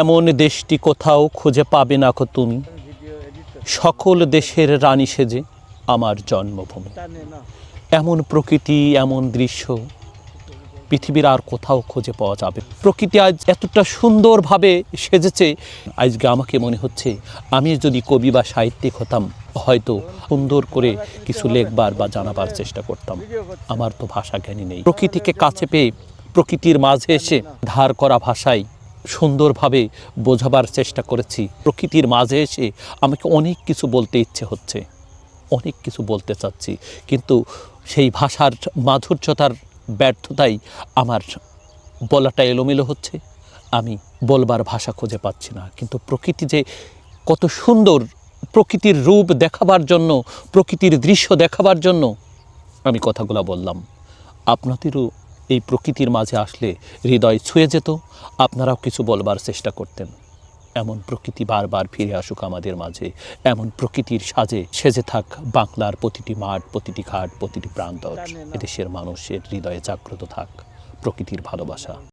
এমন দেশটি কোথাও খুঁজে পাবে না কো তুমি। সকল দেশের রানী সেজে আমার জন্মভূমি। এমন প্রকৃতি, এমন দৃশ্য পৃথিবীর আর কোথাও খুঁজে পাওয়া যাবে প্রকৃতি আজ এতটা সুন্দরভাবে সেজেছে, আজকে আমাকে মনে হচ্ছে আমি যদি কবি বা সাহিত্যিক হতাম, হয়তো সুন্দর করে কিছু লেখবার বা জানাবার চেষ্টা করতাম। আমার তো ভাষা জ্ঞানী নেই। প্রকৃতিকে কাছে পেয়ে প্রকৃতির মাঝে এসে ধার করা ভাষায় সুন্দরভাবে বোঝাবার চেষ্টা করেছি। প্রকৃতির মাঝে এসে আমাকে অনেক কিছু বলতে ইচ্ছে হচ্ছে, অনেক কিছু বলতে চাচ্ছি। কিন্তু সেই ভাষার মাধুর্যতার ব্যর্থতাই আমার বলাটা এলোমেলো হচ্ছে। আমি বলবার ভাষা খুঁজে পাচ্ছি না। কিন্তু প্রকৃতি যে কত সুন্দর প্রকৃতির রূপ দেখাবার জন্য, প্রকৃতির দৃশ্য দেখাবার জন্য আমি কথাগুলো বললাম। আপনাদেরও এই প্রকৃতির মাঝে আসলে হৃদয় ছুঁয়ে যেত আপনারাও কিছু বলবার চেষ্টা করতেন। এমন প্রকৃতি বারবার ফিরে আসুক আমাদের মাঝে এমন প্রকৃতির সাজে সেজে থাক বাংলার প্রতিটি মাঠ প্রতিটি ঘাট প্রতিটি প্রান্তর। এদেশের মানুষের হৃদয়ে জাগ্রত থাক প্রকৃতির ভালোবাসা।